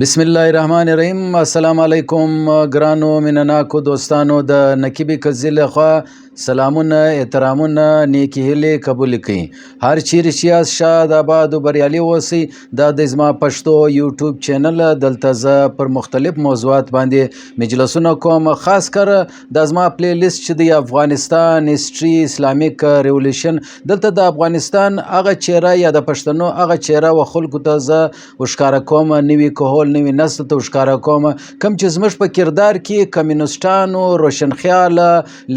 بسم الله الرحمن الرحیم السلام علیکم ګرانو مینناکو دوستانو د نکیبی کزل خوا سلامونه احترامونه نیکی هیلې قبول کړئ هر چیرې چې یاست شاد آباد او بریالي اوسئ دا د زما پښتو یوټیوب چینل. دلته زه پر مختلف موضوعات باندې مجلسونه کوم. خاص کر د زما پلی لیست چې د افغانستان هیستوري اسلامیک ریولوشن دلته د افغانستان هغه چهره یا د پښتنو هغه چهره و خلکو ته زه وښکاره کوم. نوي کهول نوي نسل ته وښکاره کوم. کوم چې زموږ په کردار کې کمیونستانو روشنخیاله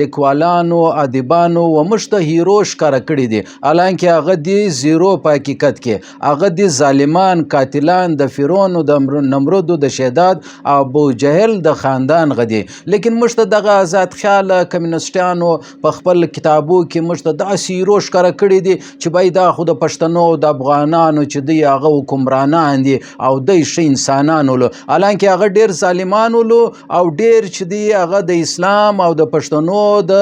لیکوالانو لیکوالانو ادیبانو و موږ ته هیرو ښکاره کړي دي. حالانکه هغه دی زیرو په حقیقت کې. هغه دی ظالمان قاتلان د فرعون د نمرود د شهداد او ابو جهل د خاندان غدي لیکن موږ ته دغه آزاد خیال کمیونستانو په خپل کتابو کې موږ ته داسې هیرو ښکاره کړي دي چې باید دا خو د پښتنو د افغانانو چې دی هغه حکمرانان دي او د ښه انسانان ولو. حالانکه هغه ډیر ظالمان ولو او ډیر چې دی هغه د اسلام او د پښتنو د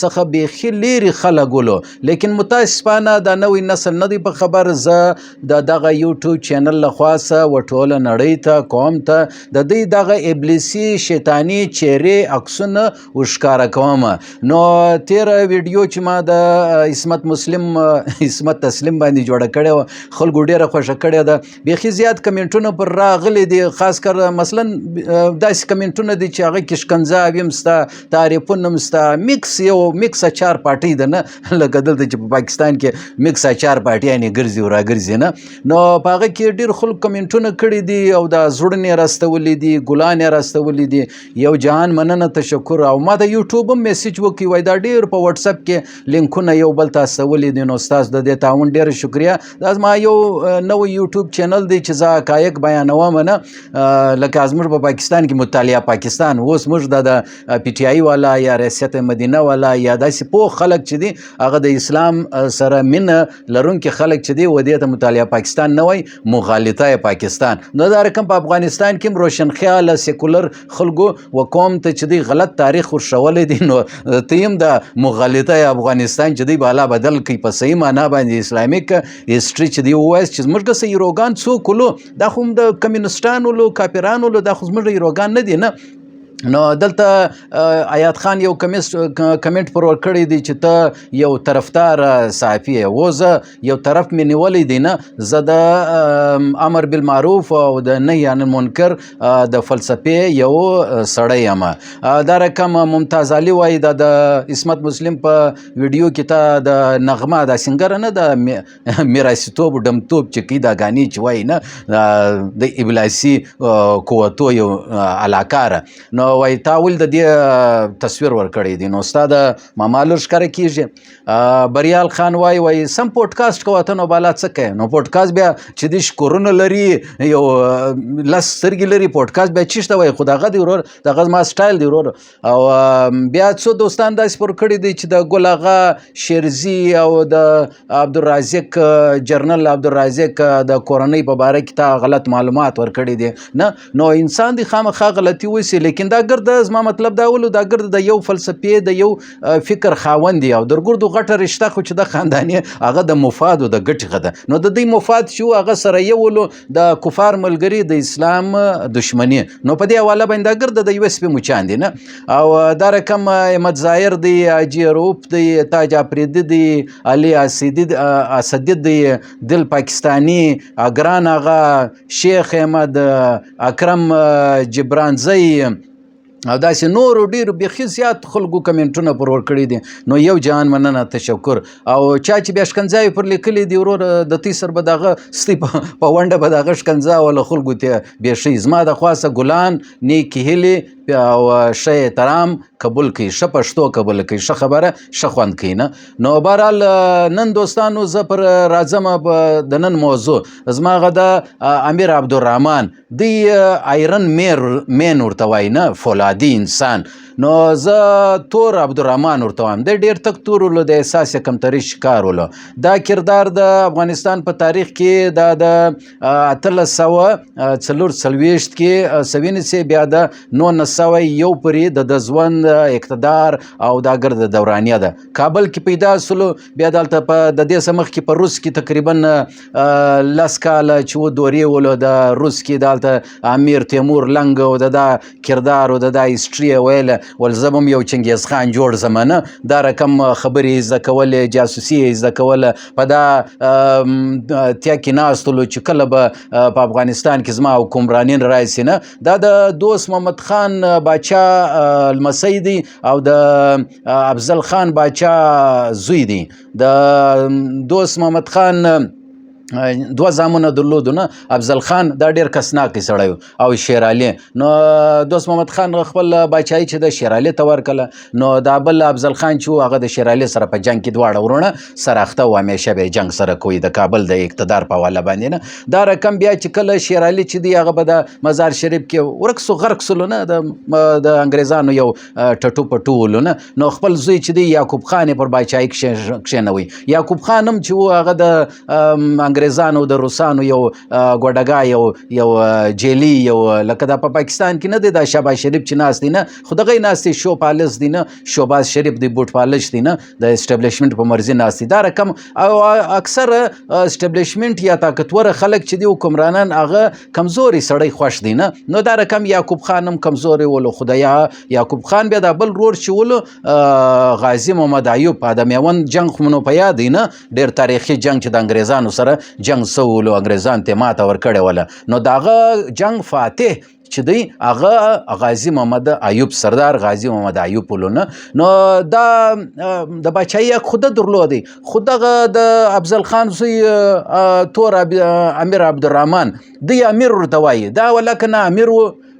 څخه بیخي لیري خلک ولو. لیکن متاسفانه دا نوې نسل نه دی په خبر زه د دغه یوټیوب چینل لخوا سه و ټوله نړۍ ته قوم ته د دې دغه ابلیسي شیطانی چهرې عکسونه وښکاره کوم نو تیر ویډیو چې ما د اسمت مسلم اسمت تسلیم باندې جوړه کړې خلکو ډیره خوښه کړې ده. بیخي زیات کمنټونه پر راغلي دي خاص کر مثلا داسې کمنټونه دي چې هغه کې شکنځا ویم ستا تعریفونه مستا میکس یو میکس اچار پارټي ده نه لکه دلته چې په پاکستان کې میکس اچار پارټیانې ګرځي او راګرځي نه نو په هغه کې ډېر خلک کمنټونه کړي دي او دا زړونه راستولي دي ګلان راستولي دي یو جهان مننه تشکر۔ او ما د یوټیوب هم میسج وکي وای دا ډېر په واتس اپ کې لینکونه یو بل تاسو ولې دي نو تاسو د دې تعاون ډېر شکریا دا ما یو نو یوټیوب چینل دی چې زه حقایق بیانوم نه لکه ازمر په پاکستان کې مطالعه پاکستان اوس موږ د پی ټی آی والا یا ریاست مدینه والا یا داسې پوه خلک چې دي هغه د اسلام سره مینه لرونکي خلک چې دي و دې ته مطالعه پاکستان نه وای مغالطه پاکستان. نو دا رقم په افغانستان کې روشن خیال سیکولر خلکو و قوم ته چې دی غلط تاریخ ورشولې دي نو تیم د مغالطه افغانستان چې دی بالا بدل کوي په صحیح معنا باندې اسلامیک هیستوري چې دی وایي چې موږ څه یروګان څوک لو دا خو د کمیونستانو لو کاپیرانو لو دا خو موږ یروګان نه دي نه نو دلته آیات خان یو کمنټ پر ور کړی دی چې ته یو طرفدار صحافي و زه یو طرف مې نیولې دی نه؟ زه د امر بالمعروف او د نهي عن المنکر د فلسفې یو سړی یم. دا رقم ممتاز علي وایي دا د اسمت مسلم په ویډیو کې ته د نغمه د سنگر نه د میراثیتوب ډمتوب چې کی دا غاني چې وایي نه؟ د ابلاسي قوتو یو علاقه نو وای تا ول د دې تصویر ور کړی دی. نو استاد مامالر ښکار کیږي. بریال خان وای وای سم پودکاسټ کوته نو بالا څه کوي نو پودکاسټ بیا چې د شکرونه لري یو لس سرګي لري پودکاسټ بیا چیشته وای خداغه دی ورور دغه ما سټایل دی ورور. او بیا څو دوستان داس پر کړی دی چې د ګلغه شیرزی او د عبدالرازق جرنل عبدالرازق د کورنۍ په باره کې تا غلط معلومات ور کړی دي. نه نو انسان دی خامخا غلطي وسی لیکن دا ګرد زما مطلب دا ولو دا ګرد د یو فلسفي د یو فکر خاوند دی او درګردو غټه رشته خو چې د خاندانی هغه د مفاد او د ګټ غده نو د دې مفاد شو هغه سره یو ولو د کفار ملګری د اسلام دشمنی نو په دې حواله باندې ګرد د یو سپی مچان دي نه؟ او دا رقم احمد ظاهر دی اجي روپ دی تاج افریدی دی علي اسدی اسدی دی دل پاکستانی اگران آغا شیخ احمد اکرم جبرانزی او داسې نور ډیر بيخي زیات خلکو کمنټونه پر ور کړی دي. نو یو جهان مننه تشکر. او چا چې بیا شکنځاوي پر لیکلي دی ورور د تی سر به دغه ستی په ونډه به دغه شکنځا ول خلکو ته شي زما د خاصه ګلان نیک هلي او شی احترام قبول کړي ش پښتو قبول کړي ش خبره ش خوند کړي نه؟ نو بهرال نن دوستانو ز پر راځم د نن موضوع. زما غدا امیر عبدالرحمن. دی آیرن میر مین ورته وای نه فولادي انسان نو زه تور عبدالرحمن ورته وایم دی ډېر تک تور ولو د احساس کمتري شکار ولو دا کردار د افغانستان په تاریخ کې دا د اتلس سوه څلور څلوېښت کې سوینې سي بیا د نولس سوه یو پورې د د ژوند اقتدار او دا ګرد دورانیه ده. کابل کې پیدا سلو بیا دلته په د دې سمخ کې په روس کې تقریبا لس کاله چې و دورې ولو د روس کې دلته امیر تیمور لنګ او د دا کردار او د دا هیستوري ویل ول زبم یو چنګیز خان جوړ زمانه. دا رقم خبرې زده کول جاسوسي زده کول په دا تیا کې ناستلو چې کله به په افغانستان کې زما حکمرانین راشي نه. دا د دوست محمد خان باچا لمسی دی او د افضل خان باچا زوی دی. د دوست محمد خان دوه زامونه درلودو نه؟ افضل خان دا ډیر کسناک سړی او شیر علي. نو دوست محمد خان خپل بچای چې د شیر علي ته ورکله نو دا بل افضل خان چې هغه د شیر علي سره په جنگ کې دواړه ورونه سره اخته و. همیشه به جنگ سره کوي د کابل د اقتدار په والا باندې نه؟ دا رقم بیا چې کله شیر علي چې دی هغه به د مزار شریف کې ورک سو غرق سلو نه؟ د د انګريزانو یو ټټو پټو ولونه نو خپل زوی چې دی یعقوب خان پر بچای کې کښینوي یعقوب خان هم چې هغه د انګريزانو د روسانو یو ګوډګا یو یو جیلی یو لکه د په پاکستان کې نه دی د شهباز شریف چې ناس دی نه. خدغه ناس دی شو پالس دی نه. شوباز شریف دی بوت پالش دی نه. د اسټابلیشمنت په مرزي ناس دی. دا رقم او اکثر اسټابلیشمنت یا طاقتور خلک چې دی حکمرانان هغه کمزوري سړی خوښ دی نه. نو دا رقم یعقوب خان هم کمزوري ولو خدایا یعقوب خان بیا د بل رور چې ولو غازی محمد ایوب په د میوند جنگ خو نو په یاد نه. ډیر تاریخي جنگ چې د انګريزانو سره جنگ سوولو انګريزان ته ماته ورکړې وله. نو داغه جنگ فاتح چې دی هغه غازی محمد ایوب سردار غازی محمد ایوب ولونه نو دا د بچای خود درلودي خود د افضل خان زوی تور امیر عبدالرحمن دی امیر ورته وایي دا ولکنه امیر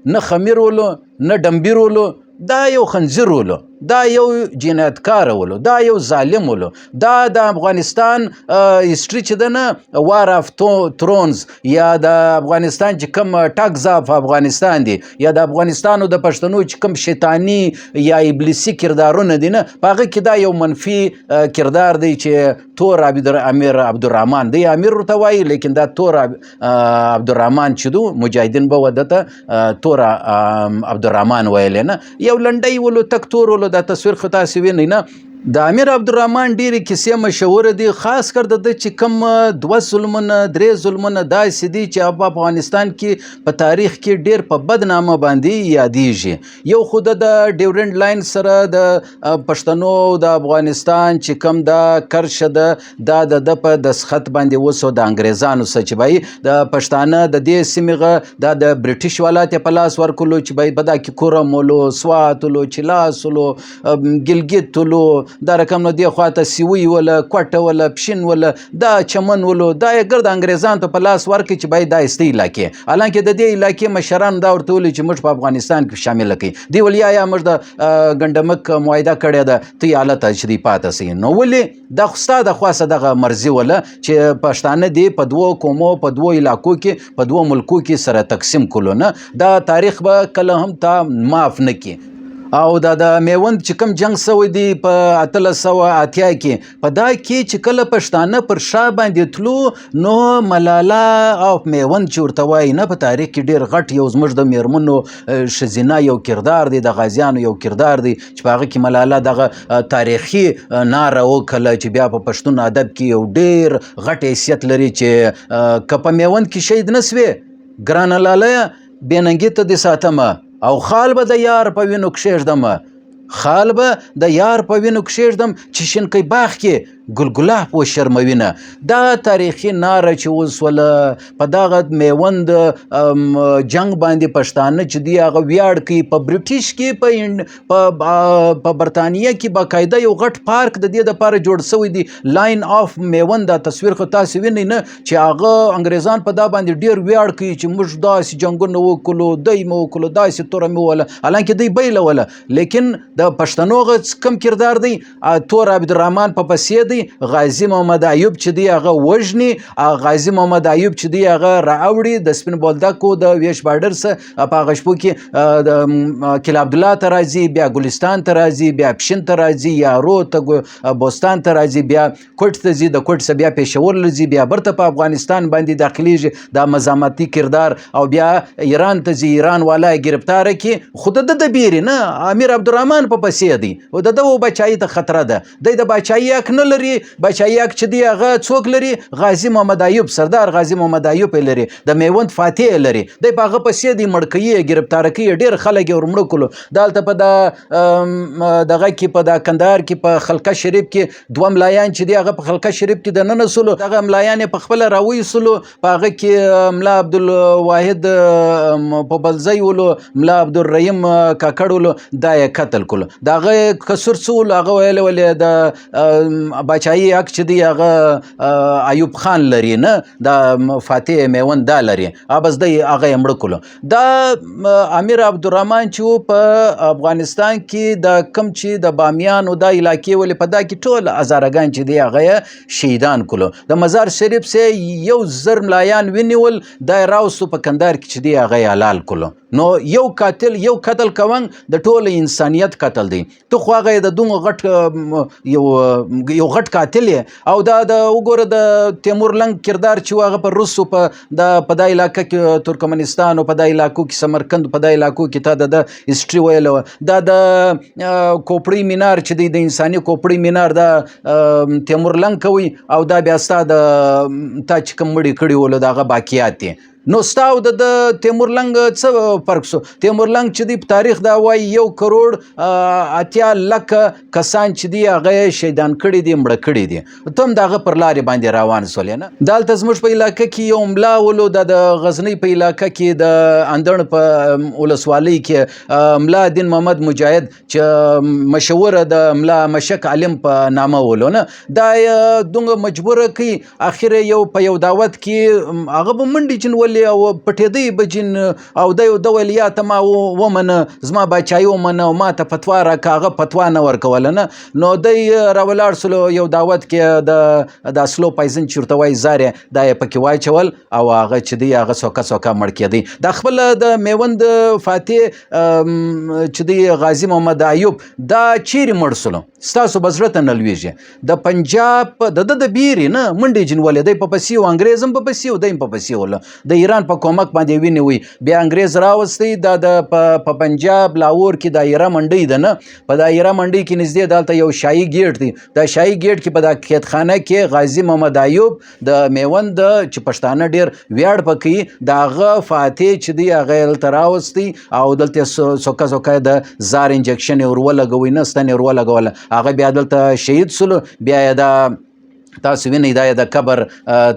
نه خمیر ولو نه ډمبیر ولو دا یو خنزیر ولو دا یو جنایتکار ولو دا یو ظالم ولو دا د افغانستان هیستوري چې ده نه وار اف ترونز یا د افغانستان چې کوم ټاکز اف افغانستان دی یا د افغانستانو د پښتنو چې کوم شیطانی یا ابلیسی کردارونه دي نه په هغه کې دا یو منفي کردار دی چې تور عبد امیر عبدالرحمن دی امیر ورته وایي لیکن دا تور عبدالرحمن چې دو مجاهدین به ودته تور عبدالرحمن ویل نه. یو لنډی ولو تک تور ولو دا تصویر خو تاسو وینئ نه د امیر عبدالرحمن ډیره کیسې مشهور دي خاص کر د چې کم دوه ظلمونه درې ظلمونه داسې دي چې په افغانستان کې په تاریخ کې ډیر په بدنامه باندې یادېږي. یو خود د ډیورند لاین سره د پښتنو د افغانستان چې کم د کرشه ده دا د په دسخط باندې وسو د انګريزانو سچ بای د پښتانه د دې سیمه د د برټیش ولایت په لاس ورکولو چې بای بدا کې کورمولو سواتلو چلاسلو ګلګیتلو دا رقم نو دی خواته سیوی ولا کوټه ولا پښین ولا دا چمن ولو دا ګرد انګريزان ته په لاس ورکړي چې باید دا استي علاقې. حالانکه د دې علاقې مشران دا ورته چې موږ په افغانستان کې شامل کړي. دی ولیا یا موږ د ګندمک معاهده کړې ده ته حالت تجربات سي نو ولي د خوستا د خاصه دغه مرزي ولا چې پښتانه دی په دوو قومو په دوو علاقو کې په دوو ملکو کې سره تقسیم کولو نه؟ دا تاریخ به کله هم تا معاف نه کی او دا د میوند چې کوم جنگ سوی دی په 1380 کې. په دا کې چې کله پښتانه پر شا باندې تلو نو ملاله او میوند چې ورته وایي نه په تاریخ کې ډیر غټ یو زموږ د میرمنو شزینا یو کردار دی د غازیانو یو کردار دی چې په هغه کې ملاله دغه تاریخي ناره وکړه چې بیا په پښتون ادب کې یو ډیر غټ حیثیت لري چې کپه میوند کې شهید نسوي ګرانه لاله بیننګي ته د ساتمه او خال به د یار په وینو کښېږدم خال به د یار په وینو کښېږدم چې شینکۍ باغ کې ګلګلاب و شرموینه دا تاریخي ناره چې اوس وله په دغه میوند جنگ باندې پښتانه چې دی هغه ویاړ کوي په برټیش کې په په برتانیه کې باقاعده یو غټ پارک د دې لپاره جوړ شوی دی. لاین اف میوند دا تصویر خو تاسو وینئ نه چې هغه انګريزان په دا باندې ډیر ویاړ کوي چې موږ داسې جنگونه وکړو دای مو وکړو داسې تور مو ولا حالانکه دی بیل ولا لیکن د پښتنو غ کم کردار دی. تور عبدالرحمن په پسې دی غازی محمد ایوب چې دی هغه وژني غازی محمد ایوب چې دی هغه راوړي د سپین بولدکو د ویش بارډر سره په هغه شپو کې د کلا عبد الله ته راځي بیا ګلستان ته راځي بیا پښین ته راځي یارو ته بوستان ته راځي بیا کوټ ته ځي د کوټ څخه بیا پېښور لځي بیا برته په افغانستان باندې داخليږي د مزامتي کردار او بیا ایران ته ځي ایران والا گرفتار کی خود د بیري نه امیر عبدالرحمن په پسې دی او د د بچای ته خطر ده د بچای حق نه لري بچای حق چې دی هغه څوک لري غازی محمد ایوب سردار غازی محمد ایوب لري د میوند فاتح لري د هغه پسې دی مړکې گرفتار کی ډیر خلک ورمړو کولو. دالته په د دغه کې په د کندهار کې په خلقه شریف کې دوه ملایان چې دی هغه په خلقه شریف کې د نن سلو دغه ملایان په خپل راوي سلو په هغه کې ملا عبدالواحد په بلځي ولو ملا عبدالرحیم کاکړ ولو دا یې قتل کولو. دا هغه کسر سول هغه ویل ولې د بچای حق چې دی هغه ایوب خان لري نه؟ دا فاتح میوند دا لري ابس د هغه مړ کولو. دا امیر عبدالرحمن چې په افغانستان کې د کم چې د بامیان او د علاقې ولې په دا کې ټول ازارګان چې دی هغه شهیدان کولو. د مزار شریف سه یو زر ملایان ونیول د راوسو په کندهار کې چې دی هغه حلال کولو. نو یو قاتل یو قتل کوون د ټول انسانیت قتل دی. ته خو هغه د دوه غټ یو یو غټ قاتل او دا د وګوره د تیمور لنګ کردار چې هغه پر روسو په د په دای علاقې کې ترکمنستان او په دای علاقو کې سمرقند په دای علاقو کې تا د هیستوري ویلو. دا د کوپړی مینار چې د انساني کوپړی مینار دا تیمور لنګ کوي. او دا بیا ستاد تا چې کوم مړی کړي ول داغه باقیات دي نو ستاو د تیمورلنګ څه فرق سو تیمورلنګ چې دی په تاریخ دا وای یو کروڑ اتیا لک کسان چې دی هغه شهیدان کړي دي مړ کړي دي. تم دغه پر لارې باندې روان سول نه دالته زموږ په علاقې کې یو ملا ولو د غزنی په علاقې کې د اندړ په ولسوالۍ کې ملا دین محمد مجاهد چې مشهور د ملا مشک علم په نامه ولو نه؟ دا دغه مجبور کوي اخر یو په یو دعوت کې هغه منډي جن ول ولې او پټېدی بجین او د یو د ولیا ته ما ومنه زما بچای ومنه او ما ته فتوا را کاغه فتوا نه ورکول نه؟ نو د راولاړ سلو یو دعوت کې د د اسلو پایزن چورته وای زاره د پکې وای چول او هغه چې دی هغه سوکا سوکا مړ کېدی د خپل د میوند فاتح چې دی غازی محمد ایوب دا چیرې مړ سلو؟ ستاسو بزړه ته نلويږي د پنجاب د د بیري نه؟ منډي جن ولې د په پسیو انګريزم په پسیو د په پسیو د ایران په کومک باندې ونیوي بیا انګريز راوستي دا د په پنجاب لاهور کې دایره منډي ده نه؟ په دایره منډي کې نږدې دالته یو شاهي گیټ دی. دا شاهي گیټ کې په دا کتخانه کې غازی محمد ایوب د میوند چې پښتانه ډیر ویاړ پکې داغه فاتح چې دی هغه تراوستي او دلته سوکا سوکا د زار انجکشن ورولګوي نه؟ ستنه ورولګول هغه بیا دلته شهید سلو بیا د تاسو وینئ دا د قبر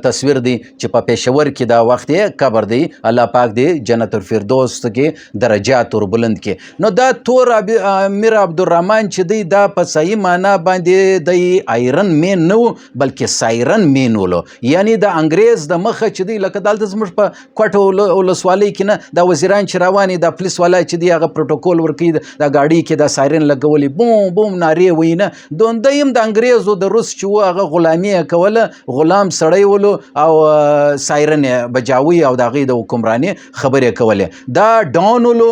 تصویر دی چې په پېښور کې دا وخت یې قبر دی الله پاک دی جنت الفردوس کې درجات ور بلند کې نو دا تور امیر عبدالرحمن چې دی دا په صحیح معنا باندې د ایرن مین نو بلکې سایرن مین ولو. یعنی د انګريز د مخه چې دی لکه دلته زموږ په کوټه ولسوالۍ کې نه دا وزیران چې رواني د پولیس والا چې دی هغه پروتوکول ورکړي د گاډي کې د سایرن لګولې بوم بوم نارې وینه دوندیم د انګريزو د روس چې هغه غلامي غلامي کوله غلام سړی ولو او سایرن بجاوي او د غي د حکمرانی خبرې کولې. دا ډانولو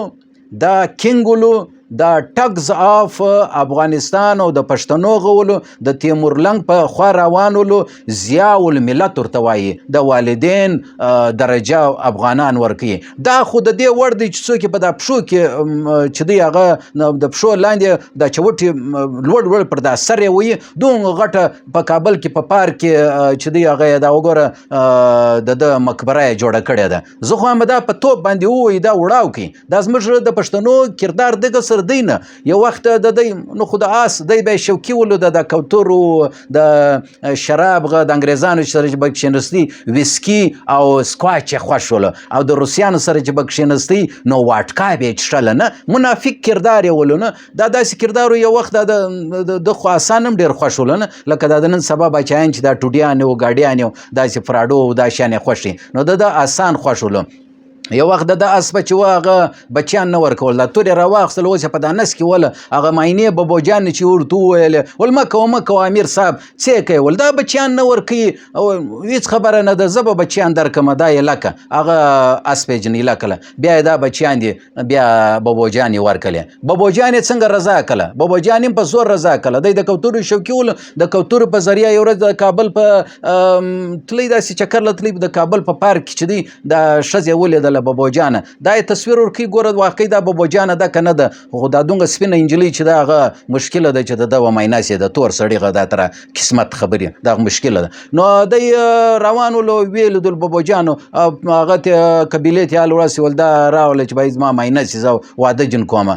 دا کینګولو دا ټګز اف افغانستان او د پښتنو غولو د تیمور لنګ په خوا روانولو ضیاء الملت ورته وایي. د والدین درجه افغانان ورکي دا خو د دې ور دي چې څوک په د پښو کې چې دی هغه د پښو لاندې د چوټي لوړ لوړ پر د سر وي دوه غټه په کابل کې په پارک کې چې دی هغه دا وګوره د د مقبره جوړه کړې ده. زه خو هم دا په توپ باندې وې دا وړاو کی دا زموږ د پښتنو کردار دغه سر دی نه یو وخت د دی نو خو د آس دی به شوکي ولو د کوترو د شراب غ د انګريزانو سره چې بکشنستی ویسکی او سکواچ خوښول او د روسیانو سره چې بکشنستی نو واټکا به چشل نه. منافق کردار ولو نه. دا داسې کردار یو وخت د د خو اسانم ډیر خوښول نه. لکه د نن سبا بچایان چې د ټوډیان او ګاډیان داسې فراډو دا شانه خوشي نو د اسان خوښول یو وخت د اسپه چې و هغه بچیان نه ورکول. دا تورې راواخیستل اوس یې په دا نس کې وله. هغه معاینې ببوجان چې ورته وویلې ول مه کوه مه کوه امیر صاحب څه کوي ول دا بچیان نه ورکوي. هېڅ خبره نه ده زه به بچیان درکړم دا یې لکه. هغه اسپې جنیله کړله بیا دا بچیان دي بیا ببوجان یې ورکړلې ببوجان یې څنګه رضا کړله؟ ببوجان یې په زور رضا کړله. دی د کوترو شوکي ول د کوترو په ذریعه یو ورځ د کابل په تلی داسې چکر لتلی د کابل په پارک کې چې دی د ښځې ولیدله ببوجانه دا تصویر ورکوي ګوره واقعي دا ببوجانه ده که نه ده. خو دا دومره سپینه نجلۍ چې دا هغه مشکله ده چې د ده ومینه سي د تور سړي غه دا تر قسمت خبرې دا مشکله ده. نو دی روان ولو ویل د ببوجانو هغه قبیلې ته حال ورسې ول دا راول چې باید ما مینه سي زه واده جن کوم.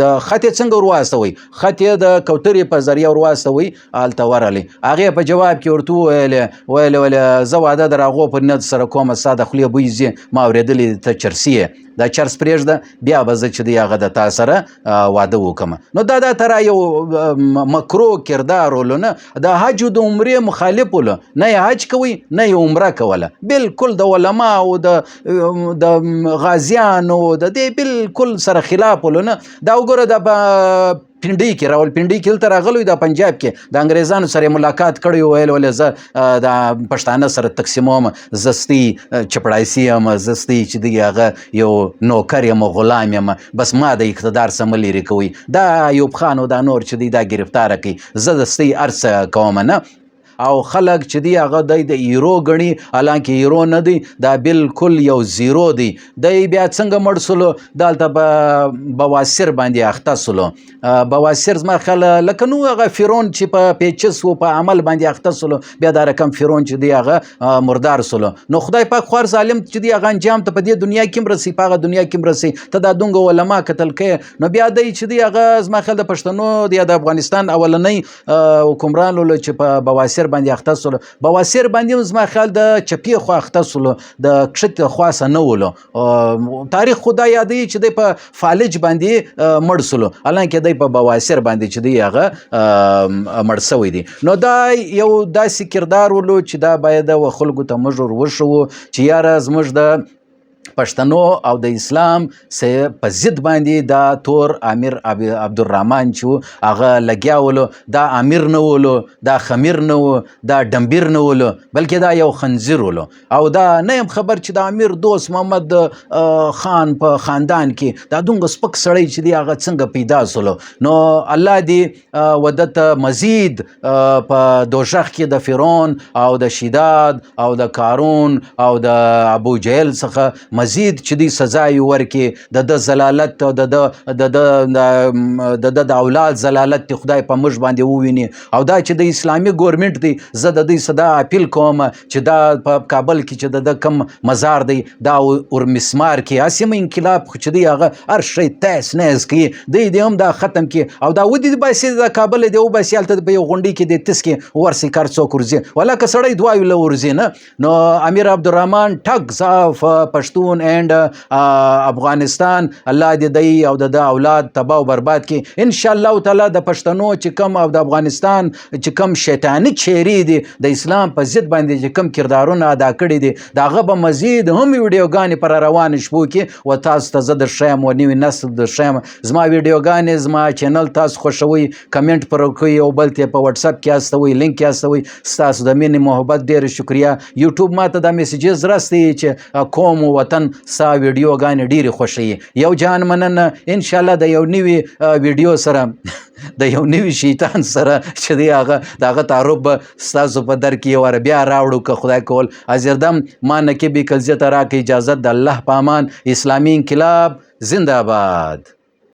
د خط څنګه ورواستوي خط د کوترې په ذریعہ ورواستوي آلته ورالي هغه په جواب کې ورته ویل ویل ویل زه واده در هغه په نیت سره کوم ساده خلی زی ما اوریدلې ته چرسي دا چرس پرېږده بیا به زه چې دی هغه د تا سره واده وکم. نو دا دا تر یو مکرو کردار ولونه د حج د عمرې مخالف ول نه حج کوي نه عمره کوله. بالکل د علما او د د غازیانو د دې بالکل سره خلاف ولونه دا وګوره د پنډۍ کې راول پنډۍ کې تر غلوې د پنجاب کې. د انګريزانو سره ملاقات کړی ویل ول زه د پښتانه سره تقسیموم زستی چپړایسی یم زستی چې دی هغه یو نوکر یم غلام یم. بس ما د اقتدار سم لري کوي دا ایوب خان او دا نور چې دی دا گرفتار کی زه دستی ارس کوم نه او خلک چې دی هغه د ایرو غني الانکه ایرو نه دی دا بالکل یو زیرو دی. د بیا څنګه مړ سلو دالته بواسیر باندې اخته سلو بواسیر زما خل لکه نو هغه فیرون چې په پیچس و په عمل باندې اخته سلو بیا دا رقم فیرون چې دی هغه مردار سلو نو خدای پاک خور ظالم چې دی هغه انجام ته په دې دنیا کې مرسي په دنیا کې مرسي ته دا دونګ علما قتل کې نو بیا دی چې دی هغه زما خل د پښتنو د افغانستان اولنۍ حکمران ول چې په بواسیر باندې اخته سول بواسیر باندې زما خیال د چپی خو اخته سول د کښت خواصه نه ولو. تاریخ خدای یادې چې د په فالج باندې مړ سول الانکه د په بواسیر باندې چې دی هغه مړ سوی دی. نو دا یو داسې کردار ولو چې دا باید و خلکو ته مجور وشو چې یاره زموږ د پښتنو او د اسلام سه په ضد باندې دا تور امیر عبدالرحمن چې هغه لګیاولو دا امیر نه ولو دا خمیر نه و دا ډمبیر نه ولو بلکې دا یو خنزیر ولو او دا نه يم خبر چې د امیر دوست محمد خان په خاندان کې دا دومره سپک سړی چې دی هغه څنګه پیدا سولو نو الله دې ودت مزید په دوشخ کې د فرعون او د شیداد او د کارون او د ابو جهل څخه مزید چې دی سزا یې ورکې د د زلالت او د د د د د اولاد زلالت خدای په مش باندې وویني. او دا چې د اسلامي ګورنمنت دی زه د دې صدا اپیل کوم چې دا په کابل کې چې د کم مزار دی دا ور مسمار کې. اسیم انقلاب خو چې دی هغه هر شی تاس نه کی دی دی هم دا ختم کی او دا ودی باسي د کابل دی او باسي الته په یو غونډي کې د تس کې ورسي کار څوک ورځي؟ ولا کسړی دوه ویل ورځي نه؟ نو امیر عبدالرحمن ټک صاف پښتون پښتون اینڈ افغانستان. الله دې دی او د اولاد تباہ او برباد کړي. ان شاء الله تعالی د پښتنو چې کم او د افغانستان چې کم شیطانی چيري دي د اسلام په ضد باندې چې کم کردارونه ادا کړي دي. داغه به مزید هم ویډیوګانې پر روان شپو کې. و تاسو ته زه د شیم و نیو نسل د شیم زما ویډیوګانې زما چینل تاسو خوښوي کمنټ پر کوي او بل ته په واتس اپ کې استوي لینک کې استوي تاسو د مینې محبت ډیر شکریا یوټیوب ماته د میسیجز راستي چې کوم وطن وطن سا ویډیو غانې ډېری خوښي یو جان مننه ان شاء الله د یو نوی ویډیو سره د یو نوی شیطان سره چې دی هغه دغه تعارف ستاسو په در کې ور بیا راوړو که خدای کول. ازردم ما نکبي کلزه ترا کې اجازه د الله پامان اسلامی انقلاب زنده باد